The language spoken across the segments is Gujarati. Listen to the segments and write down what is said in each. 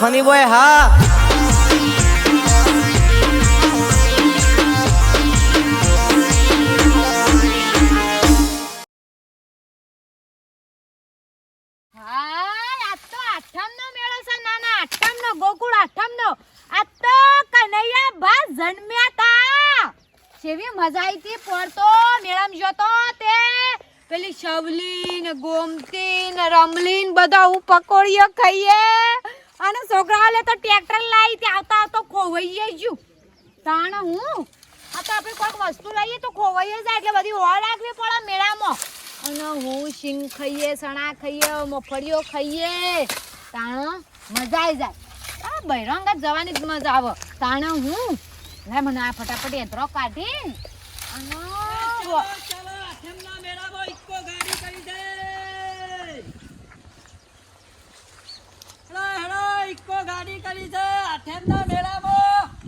ફની બોય હા ગોકુળ આઠમનો. આ તો કનૈયા બા જન્મ્યા તા. જેવી મજા આવી હતી જતો તે પેલી શવલી ને ગોમતી ને ને બધા હું પકોડીઓ ખાઈએ. અને છોકરાઓ લે તો ટ્રેક્ટર લાવી તે આવતા તો ખોવાઈ ગયું તાણ હું? આ તો આપણે કોઈક વસ્તુ લઈએ તો ખોવાઈ જાય, એટલે બધી ઓળ રાખવી પડે મેળામાં. અને હું શીંગ ખાઈએ સણા ખાઈએ, મફળીઓ ખાઈએ. તાણ મજા આવી જાય. આ બૈરંગા જવાની જ મજા આવે. તાણ હું? લે મને આ ફટાફટ એતરો કાઢી અને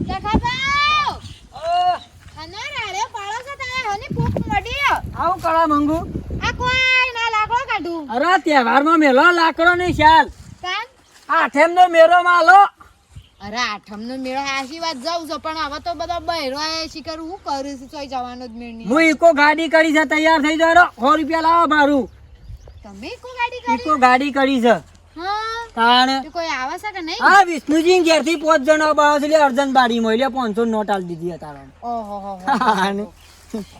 દેખાભાઉ, આનો રાડ્યો પાળો છો તારે હની ફૂંક મળી આવું માંગુ? આ કોઈ ના લાકડો કાઢું. અરે તહેવારમાં મેલો લાકડો નહીં શાલ. કાન નો માલો અરે આઠમનો મેળો આશીર્વાદ જાઉં છું પણ હવે તો બધા બહેરો એ શિકાર હું કરું છું ચોઈ જવાનો જ મેળ હું ઈકો ગાડી કરી છે તૈયાર થઈ જાવ સો રૂપિયા લાવો મારું. તમે કો ગાડી ઈકો કરી ગાડી કરી છે. હા તાણ કોઈ આવે છે કે નહીં? હા વિષ્ણુજી ઘેરથી પાંચ જણા એટલે અર્જન બાડી માં એટલે પાંચસો નોટ આલી દીધી ઓહો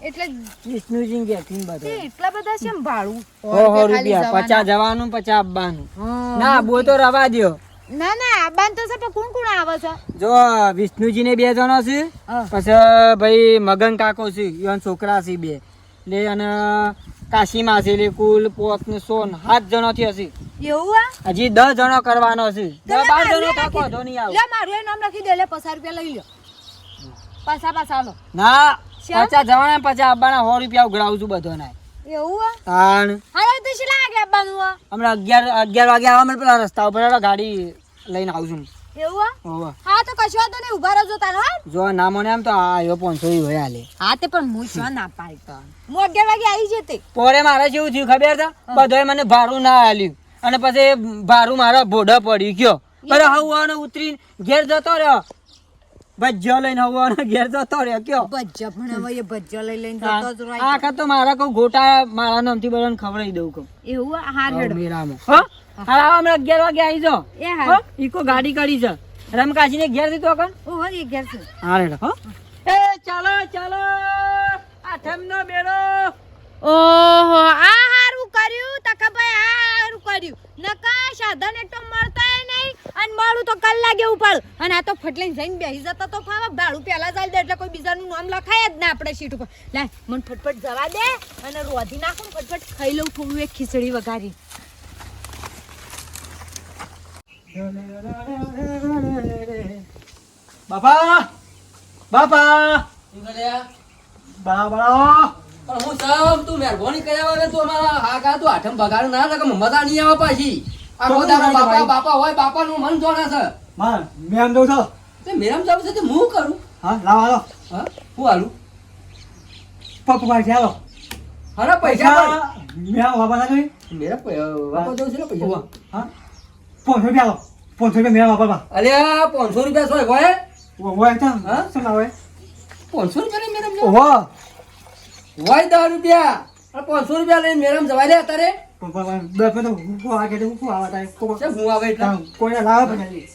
એટલે વિષ્ણુજી ઘેરથી તે એટલા બધા છે ભાડું? સો સો રૂપિયા પચાસ જવાનું પચાસ આપવાનું. ના બો તો રવા દ્યો. ના ના આ તો છે કોણ કોણ આવે છે? જો વિષ્ણુજી ને બે જણા છે પછી ભાઈ મગન કાકો છે ઈવન છોકરા છે બે. એટલે અને કાશીમાં છે એટલે કુલ પોત ને સોન સાત જણો થી હશે એવું આ? હજી દસ જણો કરવાનો છે. તો દસ બાર જણો કાકો નાખી નહીં આવે. લે મારું એ નામ લખી દે. લે પચાસ રૂપિયા લઈ લો પાછા પાછા લો ના? પચાસ જવાના પચાસ આપવાના સો રૂપિયા ઉઘરાવું છું બધો ના એવું તાણ. હાલો તો શું લાગે આવવાનું આ? હમણાં અગિયાર અગિયાર વાગે આવવા મળે પેલા રસ્તા ઉપર ગાડી લઈને આવું છું. એવું. હા? તો કશો વાંધો નહીં ઊભા રહેજો તારો હા. જો ના મને આમ તો આ આવ્યો પાંચસો હોય હાલે. હા તે પણ હું શું ના પાડી તો. હું અગિયાર વાગે આવી જતી પોરે મારે કેવું થયું ખબર છે? બધાએ મને ભાડું ના આલ્યું. અને પછી ભાડું મારા ભોડા પડી ગયો. હવાનો ઉતરીને ઘેર જતો રહ્યો. ભજ્યો લઈને હવાનો ઘેર જતો રહ્યો કયો. ભજ્જો પણ હવે એ ભજ્જા લઈ લઈને જતો જ રહે. આ તો મારા કહું ગોટા મારા નામથી બધાને ખવડાવી દઉં કહું. એવું? હાર હેડો. મેરામાં. હો? આવો હમણાં અગિયાર વાગે આવી જો એ હા ઈકો ગાડી કરી છે. રમકાશીને ઘેર દીધો કણ ઓ એ ઘેર છે. હા રેડો હો. એ ચાલો ચાલો. આઠમનો બેડો. ઓહો આ હારું કર્યું? તકાભાઈ આ હારું કર્યું. નકા સાધન એક તો મળતા નહીં અને મળું તો કલાકે ઉપાડ અને આ તો ફટલીને જઈને બેસી જતા તો ફાવા. ભાડું પહેલાં ચાલી દે એટલે કોઈ બીજાનું નામ લખાય જ ના આપણે સીટ ઉપર. લે મને ફટફટ જવા દે અને રોધી નાખું ફટફટ ખાઈ લઉં થોડું એક ખીચડી વઘારી બાપા! બાપા! બાબા! પણ હું સૌ તું મહેરબાની કર્યા વગર તું અમારા હા કા તું આઠમ બગાડ ના લાગે મજા નહીં આવે પાછી. આ તો ખોદાનો બાપા? બાપા હોય બાપાનું મન જોડે છે. માં મેમ દઉં છો. તે મેરમ જાવ છે તે હું કરું? હા લાવો હાલો. હા? હું હાલું? પપ્પુ પાસે હાલો હરે પૈસા મેં બાપા ના જોઈ. મેરા બાપા દઉં છે ને પૈસા? હા? પાંચસો રૂપિયા આવો. પાંચસો રૂપિયા મેમ વાપરવા અરે પાંચસો રૂપિયા શું હોય હોય તો. હા? શું ના હોય? પાંચસો રૂપિયા મેડમ ઓહો. હોય દસ રૂપિયા. પાંચસો રૂપિયા લઈને મેડમ જવા દે અત્યારે. પપ્પા દસ મિનિટ હું આ કે હું આવા થાય? છે હું આવે એટલે? કોઈને લાવે પછી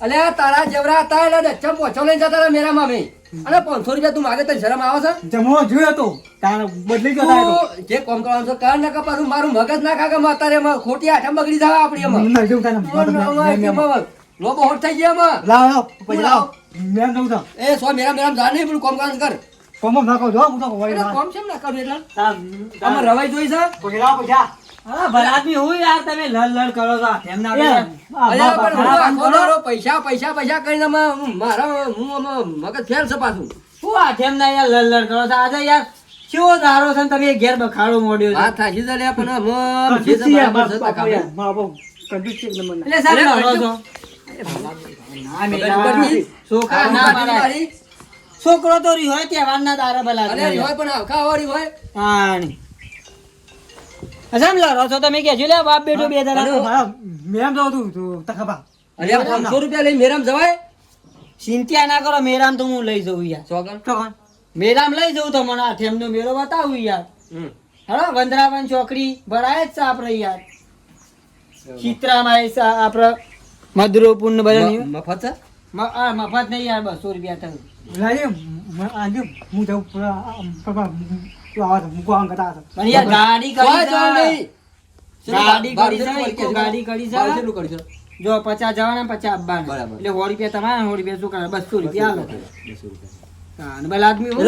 અલે તારા જેવડા હતા એટલે પોચો લઈને જતા મેરા મેરામાં મેં અને પાંચસો રૂપિયા તું માગે તો શરમ આવે છે? જમો જોયો તો તારે બદલી ગયો તારે તો. જે કોમ કરવાનું છે કાર ના કપારું મારું મગજ ના માં અત્યારે એમાં ખોટી આઠા બગડી જાય આપડી એમાં. ના જો મેમ. લોબો હોટ થઈ ગયા એમાં. લાવ લાવો પછી લાવ. મેં દઉં એ સો મેરા મેરા જા નહીં પેલું કોમ કરવાનું કર. કોમો નાખો જો હું તો ના. કોમ છે ના કરું એટલે? આમાં રવાઈ જોઈ છે? પછી લાવો પછી પૈસા પૈસા પૈસા કરીને મારા હું મગજ છે પાછું. શું આ યાર કરો છો? આજે યાર કેવો દારો છે તમે ઘેર બખાડો મોડ્યો થાકી પણ જે છોકરા તો રી હોય તહેવાર ના દારા ભલા હોય. પણ આવખા વાળી હોય અસમ લડો છો તમે કેજો લે બાપ બેટો બે દાડા અરે, મેમ તું તું તખબા અરે આ પાંચસો રૂપિયા લઈને મેરામ જવાય? ચિંતા ના કરો મેરામ તો હું લઈ જઉં યાર. ચોગન? મેરામ લઈ જઉં તો મને આઠેમનો મેળો બતાવું યાર. હમ. વંદરાવન ચોકડી ભરાય જ છે આપણે યાર. ચિત્રામાં એ આપણે મધુરોપુર ને બધા મફત છે? આ મફત નહીં યાર બસો રૂપિયા થયું. હું ગાડી કોઈ કરી જવાનું છે. ગાડી કરી છે, ઇકો ગાડી કરી છે. કેટલું કરી છે? જો પચાસ જવાના પચાસ આપવાના એટલે સો રૂપિયા તમારા સો રૂપિયા શું કરે બસો રૂપિયા હાલો બસો ભલે આદમી હું?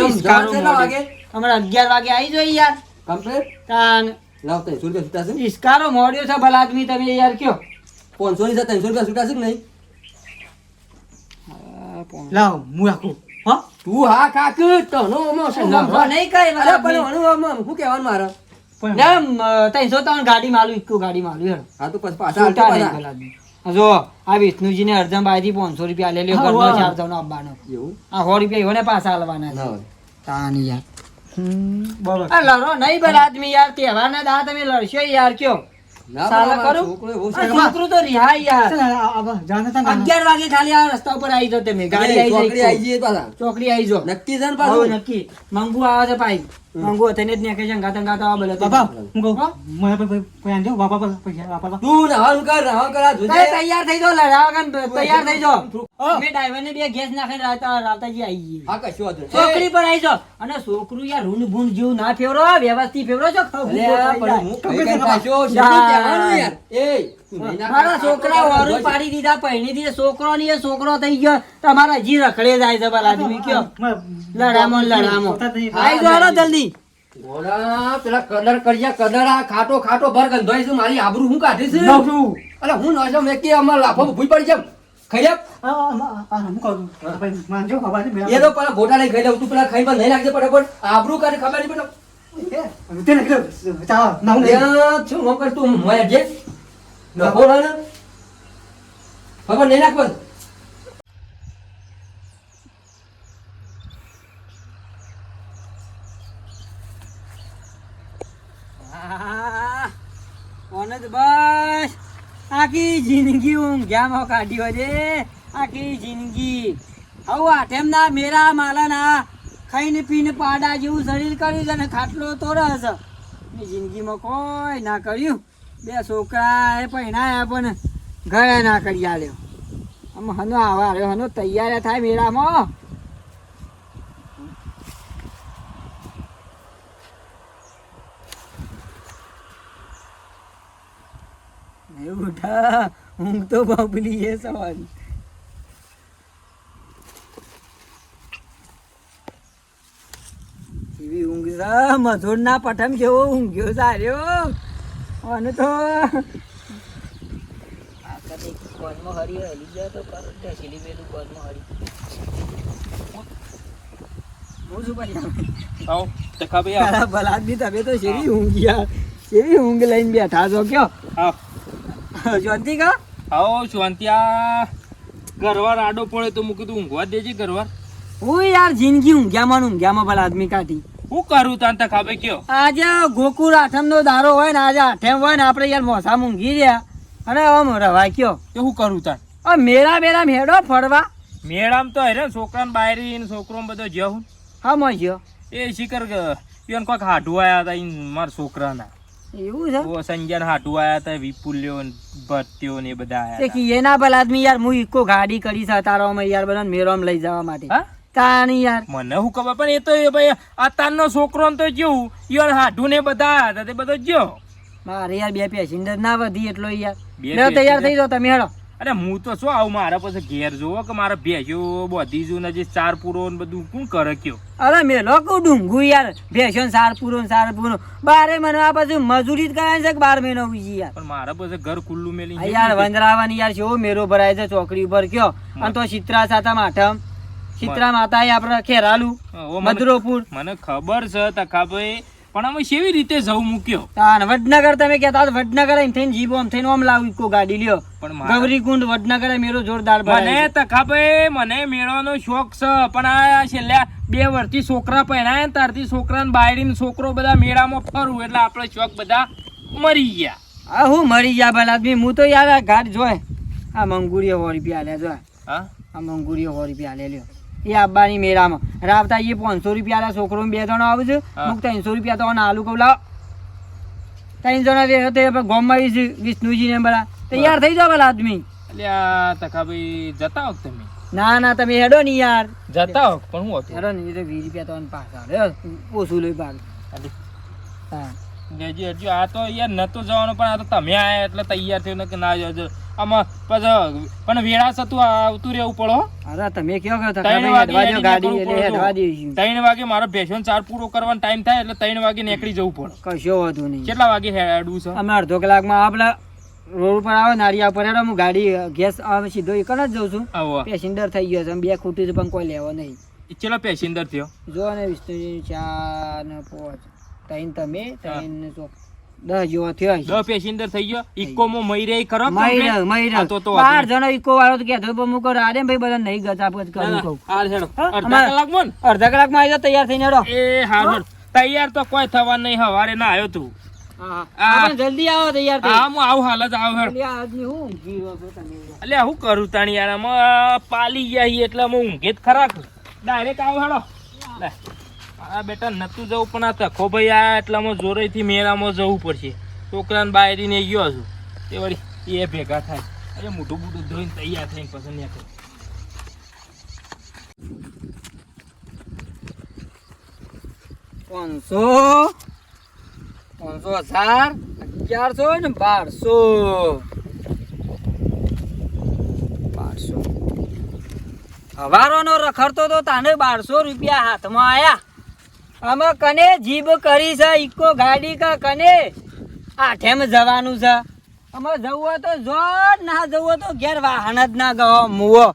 અમારે અગિયાર વાગે આવી જોઈએ યાર કમ્પ્લીટ? તાન લાવતા સો રૂપિયા છૂટા છે? ઇસ્કારો મોડ્યો છે ભલા આદમી તમે યાર કયો પાંચસો ની છે, ત્રણસો રૂપિયા છૂટા છે કે નહીં? તું હા કાક તનો ઓમો વાંધો? નહીં કઈ અરે પણ આદમી. ઓમો શું કહેવાનું મારે? ના, ત્રણસો ત્રણ ગાડી માલું ઇક્કો ગાડી માલું હેડો. હા તો પછી પાછા આદમી. આ જો આ અર્જન અડધમથી પાંચસો રૂપિયા લે લ્યો ઘરનો ચાર જણનો આપવાનો. આ સો રૂપિયા એઓને પાછા આલવાના છે. તાની યાર. આ લડો નહીં ભલા આદમી યાર તહેવારના દા તમે લડશો યાર કયો? ના સાલા બરાબર, કરું? છોકરો એવો આ છે. છોકરું તો રિહાય યાર. અગિયાર વાગે ખાલી આ રસ્તા ઉપર આવી જાઓ તમે. ગાડી આવી ચોકડી આવી નક્કી છે ને પાછું? નક્કી. મંગુ આવે છે ભાઈ. મંગુ તેને જ નાખે છે ગાતા ગાતા આવે બોલે તું નહાવાનું કર, નહાવાનું કર, તૈયાર થઈ જાઓ લડાવા કન તૈયાર થઈ જાઓ. મેં ડ્રાઈવર ને બે ગેસ નાખીને રાતા રાતાજી આવી ગઈ. હા, કશું વાંધો છોકરી પર આવી જાઓ. અને છોકરું યાર રૂન ભૂંડ જેવું ના ફેવરો વ્યવસ્થિત ફેવરો છો? ખબર હું કઈ કહેવાનું યાર. મારા કર, છોકરા વારું પાડી દીધા પહેણી દીધા. છોકરો ની છોકરો થઈ ગયો. તમારા હજી રખડે જાય છે ભલા આદમી કયો. લડામો લડામો આવી ગયો જલ્દી. પેલા કદર કર્યા કદર આ ખાટો ખાટો ભર ગંધોઈ છે મારી આબરૂ હું કાઢી છે. અરે હું નશો મેં કે અમાર લાફો ભૂઈ પડી છે. ખાઈ લે એ તો પેલા ગોટા લઈ ખાઈ લે તું પેલા ખાઈ પણ નહીં નાખજે ફટાફટ. આબરૂ કાઢે ખબર નહીં પડે. હું તું મોય જે. નફો ના ને ખબર નહીં નાખ આહ, બસ. આખી જિંદગી ઊંઘ્યામાં કાઢી હોય આખી જિંદગી. હવે આઠેમ ના મેરા માલા ના ખાઈને પીને પાડા જેવું શરીર કર્યું છે ને ખાટલો તો રસ મેં જિંદગીમાં કોઈ ના કર્યું. બે છોકરા એ પહેણાયા પણ ઘરે ના કરી આલ્યો. આમ હનો આવા આવ્યો હનો તૈયાર થાય મેળામાં. એ ઊંઘ તો બબલી એ સવારી એવી ઊંઘ છે મધુર ના પઠમ જેવો ઊંઘ્યો સાર્યો. અને તો આ કદી કોનમાં હરી હલી જાય તો કરો ઢસેલી પેલું કોનમાં હરી હું શું આવો ભાઈ આવો. તારા તમે તો શેરી ઊંઘ્યા શેરી ઊંઘ લઈને બેઠા છો કયો? આવો જોનતી કા? આવો શાંતિયા ઘરવાર આડો પડે તો મૂકી તું ઊંઘવા દેજે ઘરવાર. હું યાર જિંદગી ઊંઘ્યામાં ઊંઘ્યામાં ભલા આદમી કાઢી. હું કરું તને તક? ખબર કયો? આજે ગોકુળ આઠમ નો દારો હોય ને આજે આઠમ હોય ને આપણે યાર મોસા મૂંઘી રહ્યા. અને આમ રવાય કયો? કે હું કરું તાર આ મેળા મેળા મેળો ફરવા. મેળામ તો છોકરાને બાયરી ને છોકરો બધો જ્યો હું. હા મજ્યો એ શિકર પીવન કોઈક હાટુ આયા હતા ઈન મારા છોકરાના. એવું છે? ઓ સંજન હાટુ આયા હતા વિપુલ્યો ને ભટ્ટીઓ ને એ બધા તે આયા કી એના ભલા આદમી યાર હું ઇકો ગાડી કરી છે તારામાં યાર બધા મેળામાં લઈ જવા માટે. હા? તાણી યાર. મને હું ખબર? પણ એ તો એ ભાઈ અતારનો છોકરો તો જેવું. યાર હાટુ ને બધા હતા તે બધો જ્યો મારે યાર બે પેસેન્જર ના વધી એટલો યાર. બે તૈયાર થઈ જાઓ તમે હેડો. અરે હું તો શું આવું મારા પાસે ઘેર જોવો કે મારા ભેંસ્યો બધી જુ ને જે ચાર પૂરો ને બધું કોણ કરે કયો? અરે મેલો કુ ડુંગુ યાર. ભેસો ને સાર પૂરો ને સાર પૂરો. બારે મને આ પાછું મજૂરી જ કરાય છે કે બાર મહિનો ઉજી યાર. પણ મારા પાસે ઘર ખુલ્લું મેલી યાર વંદરાવાની યાર કેવો મેરો ભરાય છે ચોકડી ઉપર કયો. અને તો ચિત્રા સાથે આઠમ. ચિત્રા માતા આપણે ખેરાલુ મધુરોપુર. મને ખબર છે તકાભાઈ પણ અમે કેવી રીતે જવું મૂક્યો? તાન વડનગર તમે કહેતા હતા વડનગર એમ થઈને જીવો એમ થઈને આમ લાવી કો ગાડી લ્યો. પણ ગૌરીકુંડ વડનગર મેળો મેરો જોરદાર મને. તકાભાઈ મને મેળવાનો શોખ છે પણ આ છેલ્લા બે વર્ષથી છોકરા પહેરાયા ને ત્યારથી છોકરાને બાયડીને છોકરો બધા મેળામાં ફરવું એટલે આપણે શોખ બધા મરી ગયા. આ હું મરી ગયા ભલા આદમી હું તો યાર ઘાટ જોય. આ મંગુરીઓ સો રૂપિયા આલ્યા જો હા? આ મંગુરીઓ સો રૂપિયા આલે લ્યો. એ આબાની મેળામાં. રાવતા એ પાંચસો રૂપિયા છોકરો બે જણો આવે છે. હા. ત્રણસો રૂપિયા તો આલુ કઉ લાવ. ત્રણ જણા તે ગોમમાં આવીશ વિષ્ણુજી ને બધા તૈયાર થઈ જાવ પેલા આદમી. જતા હોક તમે ના ના તમે હેડો ને યાર. જતા હો પણ હું હતું? હેડો ને એ તો વીસ રૂપિયા તો પાછા. ઓછું લઈ ભાગ હા. લેજી હજુ આ તો યાર નતો જવાનું પણ આ તો તમે આયા એટલે તૈયાર થયો કે ના જજો આમાં પણ વેળા સતું આવતું રહેવું પડો અરે તમે કયો કહો ત્રણ વાગે ગાડી હેડવા. ત્રણ મારો ભેંસોનો ચાર પૂરો કરવાનો ટાઈમ થાય એટલે ત્રણ વાગે નીકળી જવું પડે. કશો વાંધો નહીં. કેટલા વાગે હેડવું છે? અમે અડધો કલાકમાં આપણા રોડ ઉપર આવે નારિયા પર હું ગાડી ગેસ આવે સીધો એક જ જઉં છું. પેસેન્જર થઈ ગયો છે બે ખૂટી છે પણ કોઈ લેવો નહીં. ચેલો પેસેન્જર થયો? જો ને વિષ્ણુજી ચાર ને પાંચ. ત્રણ તમે ત્રણ ને ચોક. દસ જેવો થયો દસ પેસેન્જર થઈ ગયો. ઇકોમાં મયરે ખરો મહિને complete? તો તો બાર જણો ઈકો વાળો તો કહેતો પણ હું રાડે ભાઈ બધા નહીં ગતા પછી કરું કહું. હાલ હેડો. અડધા અમારે- કલાકમાં ને? અડધા કલાકમાં આવી જાઓ તૈયાર થઈને હેડો. એ હાલ તૈયાર તો કોઈ થવા નહીં હવારે ના આવ્યો તું. આ- જલ્દી આવો તૈયાર હા હું આવું હાલ જ આવું હું હું કરું તાણી યાર? આમાં પાલી ગયા છીએ એટલે અમે ઊંઘે જ ખરા. ડાયરેક્ટ આવ હેડો. આ બેટા નતું જવું પણ આ તખો ભાઈ આ એટલામાં જોરેથી મેળામાં જવું પડશે. છોકરાને બાયરીને ગયો છું. એ વળી એ ભેગા થાય. અરે મોઢું મોઢું ધોઈને તૈયાર થઈને પછી નીકળે. પાંચસો પાંચસો હજાર, અગિયારસો ને બારસો. બારસો. હવારોનો રખડતો તો તાને બારસો રૂપિયા હાથમાં આયા. અમે કને જીભ કરી છે, ઈકો ગાડી કા કને? આઠેમ જવાનું છે. અમે જવું તો જો, ના જવું તો ઘેર વાહન જ ના ગયો મુવો.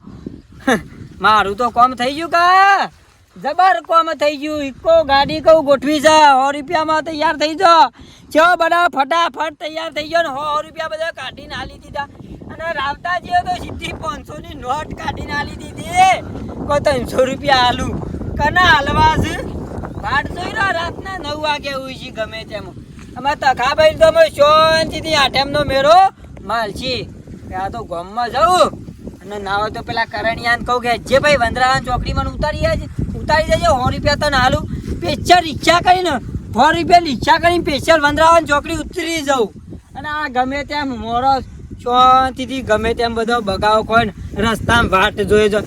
મારું તો કોમ થઈ ગયું કા? જબર કોમ થઈ ગયું. ઇકો ગાડી કહું ગોઠવી છે. સો રૂપિયામાં તૈયાર થઈ જો. ચો બધા ફટાફટ તૈયાર થઈ ગયો ને સો રૂપિયા બધા કાઢીને આલી દીધા. અને રાવતા રાવતાજીએ તો સીધી પાંચસો ની નોટ કાઢીને આલી દીધી. કોઈ ત્રણસો રૂપિયા આલું. કના હાલવા છે વાટ જોઈ રહ્યો રાતના નવ વાગે ઉઈ ગમે તેમ. અમારે તખાભાઈ તો અમે શાંતિથી આઠેમનો મેળો માલછી આ તો ગામમાં જવું અને ના હોય તો પેલા કરણિયાને કહું કે, જે ભાઈ વંદરાવાન ચોકડીમાં ઉતારી જાય ઉતારી દેજો, સો રૂપિયા તને હાલું પેચર રિક્ષા કરીને, સો રૂપિયા રિક્ષા કરીને પેચર વંદરાવાન ચોકડી ઉતરી જવું અને આ ગમે તેમ મોરો શાંતિથી ગમે તેમ બધો બગાવ કોઈ રસ્તામાં વાટ જોઈ જો.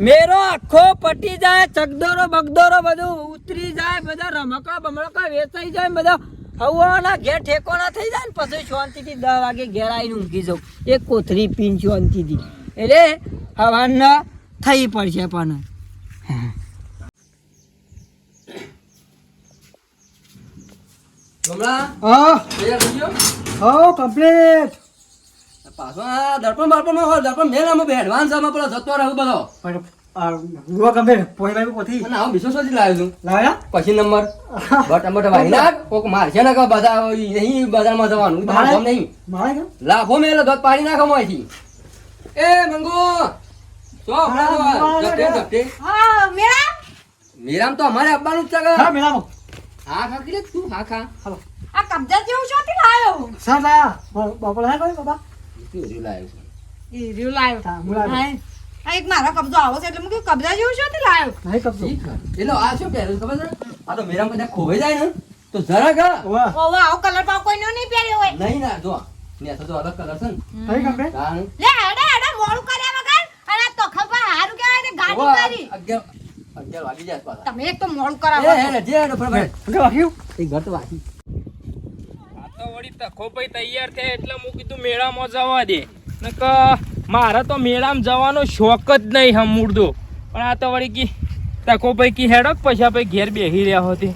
મેરો આખો પટી જાય ચકદોરો બગદોરો બધું ઉતરી જાય બધા રમકડા બમકડા વેચાઈ જાય બધા હવાના ઘેર ઠેકો ના થઈ જાય ને પછી શાંતિથી દસ વાગે ઘેર આવીને ઊંઘી જાઉં. એક કોથળી પીન શાંતિથી. એટલે હવાના થઈ પડશે પણ. હા. થઈ હા કમ્પ્લીટ પાછો આ દર્પણ બાળપણમાં હોય દર્પણ મેળામાં બે એડવાન્સ આમાં પેલો જતો રહ્યો બધો. ગુવા કમ્પ્લીટ પોઈ ભાઈ પોથી. અને આવું બીજો શોધી લાવ્યો છું. લાયા પછી નંબર. બટ બટ વાહી નાખ કોક મારશે ને કે બધા નહીં બજારમાં જવાનું મારે? નહીં. મારે મેલો દોત પાડી નાખો મોયથી એ મંગુ! તો હા, આપણા મારે જપટે રે. જપટે હા મેળા? નિરામ તો અમારે આપવાનું જ છે હા મેલામો હા ખા કે તું હા ખા. આ કબજા જેવું શોથી લાયો સર લાયા. બાપા લાયા કોઈ બાપા? તું હજુ લાવ્યો એ રહ્યું લાયો હા, હું લાવ્યો. આ એક મારો કબજો આવો છે એટલે મેં કીધું કબજા જેવું શોથી લાયો નહીં કપતો ઠીક આ શું પહેર્યું ખબર છે? આ તો ખોવાઈ જાય ને તો જરાક હા. વાહ. ઓવો આવો કલર પાવ કોઈનો નહીં પહેર્યો હોય. નહીં ના જો ને તો અલગ કલર છે ને. લે કર્યા વગર. અને તો ખબર હારું કહેવાય ગાડી કરી. વાગી જાય તમે એક તો મોડું કરાવો. હે, જે. વાગ્યું? એ ઘર તો વાગી. તખો ભાઈ તૈયાર થયા એટલે હું કીધું મેળામાં જવા દે. ને કે મારા તો મેળામાં જવાનો શોખ જ નહીં હમુડદો પણ આ તો વળી કી તકો ભાઈ કી હેડો પછી આપણે ઘેર બેસી રહ્યા હોતી.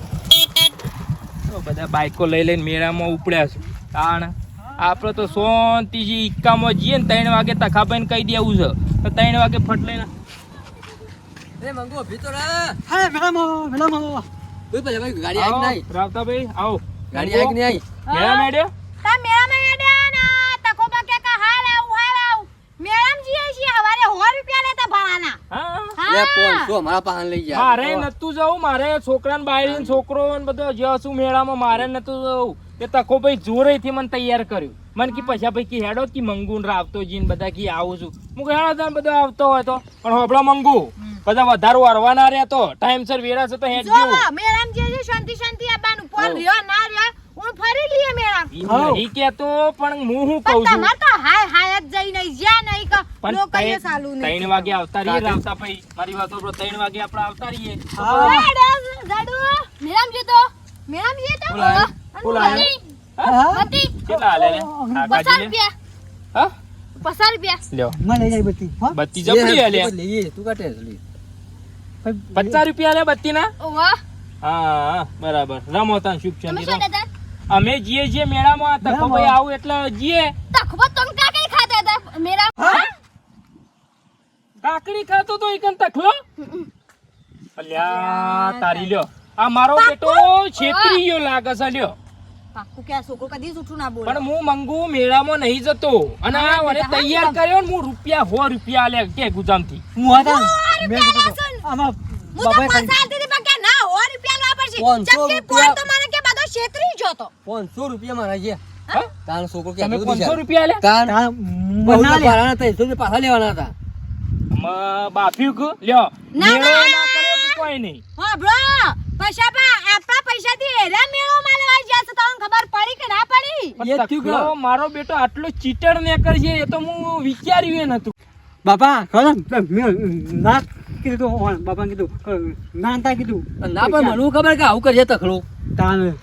તો બધા બાઈકો લઈ લઈને મેળામાં ઉપડ્યા છે. કારણ આપણે તો શાંતિથી ઇક્કામાં જઈએ ને ત્રણ વાગે તખાભાઈને કહી દેવું છે. તો ત્રણ વાગે ફટ લઈને રે મંગુ ઊભી તો. હા મેળામાં મેલામો તું ભાઈ ગાડી આવી નહીં. રાવતા ભાઈ આવો. ગાડી આવી નહીં. આવી? મેળા મેળ્યો? તા મેળામાં હેડ્યા ને તકો બા કે હાલ આવું હાલ આવું. મેળામાં જઈએ છીએ હવારે 100 રૂપિયા લેતા ભાડાના. હા. લે, હા પોનસો મારા પાહન લઈ જા. મારે નતું જવું મારે છોકરાને બાયરી છોકરો ને બધો જ્યાં શું મેળામાં મારે નતું જવું. તે તકો ભાઈ જોરેથી મને તૈયાર કર્યું. મન કે પૈસા ભાઈ કી હેડો કી મંગુ ને રાવતો જીન બધા કે આવું છું. હું હેડો તમે બધા આવતો હોય તો. પણ હોબળો મંગુ બધા વધારે અરવાના રહ્યા તો. ટાઈમસર વેરા છે તો હેડ જો મેરામ જે શાંતિ શાંતિ આવવાનું પોર હો. રહ્યો ના રહ્યો હું ફરી લઈએ મેળા. ઈ કે તો પણ હું શું કહું પણ છું? તમાર તો હાય હાય જ જઈ નહીં જ્યાં નહીં ક પણ લોકોએ સાલું નહીં 3 વાગે આવતા રહીએ આવતા ભાઈ. મારી વાતો પર 3 વાગે આપણે આવતા રહીએ. જાડુ. મેરામ જે તો? મેરામ જે તો? બોલા હા? બધી કેટલા લે? આ પચાસ કાઢી લે. રૂપિયા. હા? પચાસ રૂપિયા. લ્યો. મને લઈ જાય બત્તી હા. બત્તી જબરી હાલે લઈએ તું કાટે લઈએ. પચાસ રૂપિયા લે બત્તી ના વાહ હા હા, બરાબર. રમો તાન શુભ તમે શું રમો. અમે જીએ જીએ મેળામાં. તકો? ભાઈ આવું એટલે જીએ. તખબો તમે કાકડી ખાતા હતા મેરા કાકડી ખાતો તો એકન તખલો? અલ્યા તારી લ્યો. આ મારો બેટો છેતરી ગયો લાગે છે લ્યો. પાક્કું કે છોકરો કદી જૂઠું ના બોલે. પણ હું મંગુ મેળામાં નહીં જતો. અને આ મને તૈયાર કર્યો ને હું રૂપિયા હો રૂપિયા આલે કે ગુજામથી. હું હતા મેં રૂપિયા. આમાં પણ કે ના પડશે. તો છેતરી જો તો? પાંચસો રૂપિયા મારા છે હા? તારો છોકરો કે તમે હતું પાંચસો બિચારો. રૂપિયા લે? તાર બના લે. ભરાના ત્રણસો રૂપિયા પાછા લેવાના હતા. મ- બાફ્યું કે લ્યો. ના, ના. કોઈ નહીં? હા બ્રો પૈસા પા આપણા પૈસાથી એરા મેળો માં લેવાઈ તો તમને ખબર પડી કે ના પડી? એ થયું કે? મારો બેટો આટલો ચીટર ને છે એ તો હું વિચાર્યું એ નતું. બાપા ખરો મેં ના કીધું બાપા કીધું ના તા કીધું. ના પણ મને ખબર કે આવું કરજે તખલો તાન લ્યો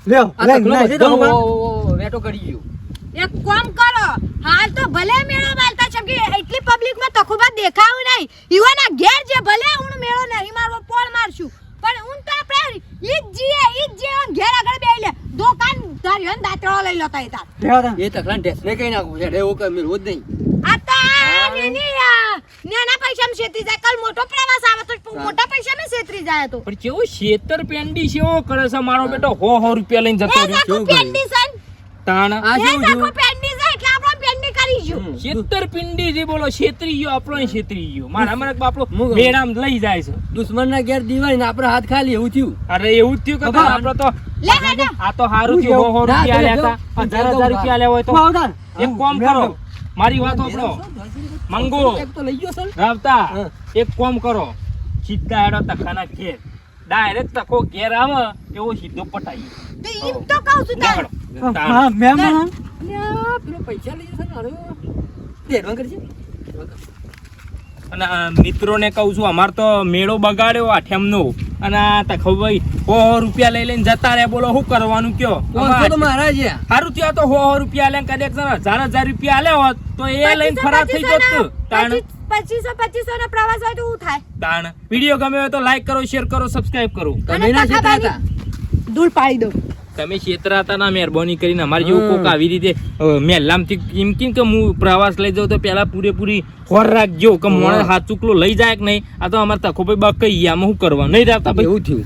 લે. ઓ- ઓ- વેટો કરી ગયો. એક કામ કરો હાલ તો ભલે મેળો માલતા છે કે એટલી પબ્લિકમાં તખુબા દેખાવું નહીં. યુવાના ઘેર જે ભલે હું મેળો નહીં મારવો પોળ મારશું. પણ હું તો આપણે ઈજ જીએ ઈજ જીએ ઘેર આગળ બેહી લે દુકાન તારી હન દાંતરો લઈ લો તઈ તાર. એ તકલાને ટેસ્ટને કઈ નાખું છે? એવું કે મેં રોજ નહીં. નાના પૈસામાં છેતરી જાય. કાલ મોટો પ્રવાસ આવે તો મોટા પૈસામાં છેતરી જાય તો. પણ કેવો છેતરપિંડી કેવો કરે છે મારો બેટો. હો હો રૂપિયા લઈને જતો એ રહ્યો જાકુ પેન્ડિશન તાણ. આ શું જાકુ પેન્ડી છે એટલે આપણે પેન્ડી કરીશું હમ. છેતરપિંડી થી બોલો છેતરી ગયો આપણો છેતરી ગયો. મારા મને બાપલો હું- લઈ જાય છે. દુશ્મનના ઘેર દિવાળી ને આપણે હાથ ખાલી એવું થયું. અરે એવું જ થયું કે આપડે તો લે આ તો હારું થયું. હો હો રૂપિયા લેતા હજાર હજાર રૂપિયા લેવા હોય તો. એક કામ કરો. મારી વાત આપણો મંગુ એક તો લઈ ગયો સર. રાવતા એક કોમ કરો. સીધા હેડો તખાના ઘેર. ડાયરેક્ટ તકો ઘેર આવે એવો સીધો પટાઈ. તો ઈમ તો કહું છું હા પેલો પૈસા લઈ જશે. અને મિત્રોને કહું છું અમાર તો મેળો બગાડ્યો આઠેમનો અને આ તખો હો હો રૂપિયા લઈ લઈને જતા રહ્યા. બોલો શું કરવાનું કયો? પાંચસો મારા છે. સારું થયો તો હો હો રૂપિયા લઈને કદાચ હજાર હજાર રૂપિયા આલ્યા હોત તો એ લઈને ખરાબ થઈ જતું તાણ. પચીસો પચીસો નો પ્રવાસ હોય તો શું થાય? તાણ. વીડિયો ગમે હોય તો લાઈક કરો શેર કરો સબસ્ક્રાઇબ કરો. ધૂળ પાડી દો તમે છેતરાતા ના મહેરબાની કરીને અમારે જેવું કોક આવી રીતે મેલામથી કેમ કેમ કે હું પ્રવાસ લઈ જાઉં તો પેલા પૂરેપૂરી હોર રાખજો કે મોણે હાથ ચૂકલો લઈ જાય કે નહીં? આ તો અમારે તકો ભાઈ બકઈ આમાં શું કરવા નહીં રાખતા ભાઈ. એવું થયું.